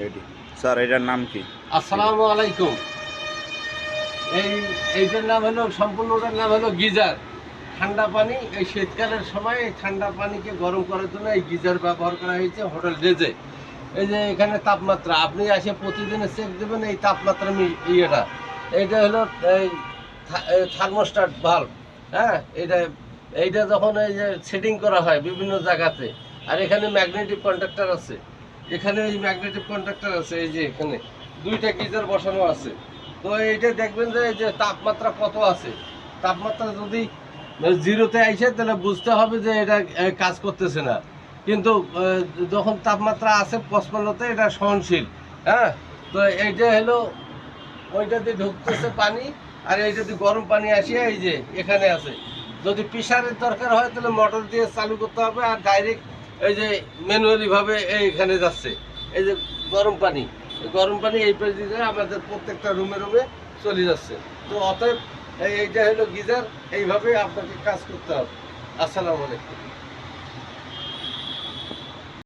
Ready sir, এটার নাম কি? আসসালামু আলাইকুম। এই, এইটার নাম হলো, সম্পূর্ণটার নাম হলো গিজার। ঠান্ডা পানি, এই শীতকালের সময় এই ঠান্ডা পানিকে গরম করার জন্য এই গিজার ব্যবহার করা হয়েছে হোটেল ডেজে এই যে এখানে তাপমাত্রা, আপনি এসে প্রতিদিনে চেক দেবেন এই তাপমাত্রা ইয়েটা। এইটা হলো, এই থার্মোস্টাট ভাল্ব হ্যাঁ? এটা এইটা যখন এই যে সেটিং করা হয় বিভিন্ন জায়গাতে, আর এখানে ম্যাগনেটিক কন্ট্রাক্টর আছে। এখানে এই ম্যাগনেটিক কন্ট্রাক্টর আছে, এই যে এখানে। দুইটা গিজার বসানো আছে। তো এইটা দেখবেন যে যে তাপমাত্রা কত আছে? তাপমাত্রা যদি জিরোতে আইসে, তাহলে বুঝতে হবে যে এটা কাজ করতেছে না। কিন্তু যখন তাপমাত্রা আছে পঁচপান্নতে, এটা সহনশীল হ্যাঁ? তো এইটা হলো ওইটাতে ঢুকতেছে পানি, আর এইটাতে গরম পানি আসিয়া এই যে এখানে আছে। যদি প্রেশারের দরকার হয়, তাহলে মোটর দিয়ে চালু করতে হবে, আর ডাইরেক্ট এই যে ম্যানুয়ালি ভাবে এইখানে যাচ্ছে। এই যে গরম পানি গরম পানি এই দিয়ে আমাদের প্রত্যেকটা রুমে রুমে চলে যাচ্ছে। তো অতএব এইটা হলো গিজার এইভাবে আপনাকে কাজ করতে হবে। আসসালামু আলাইকুম।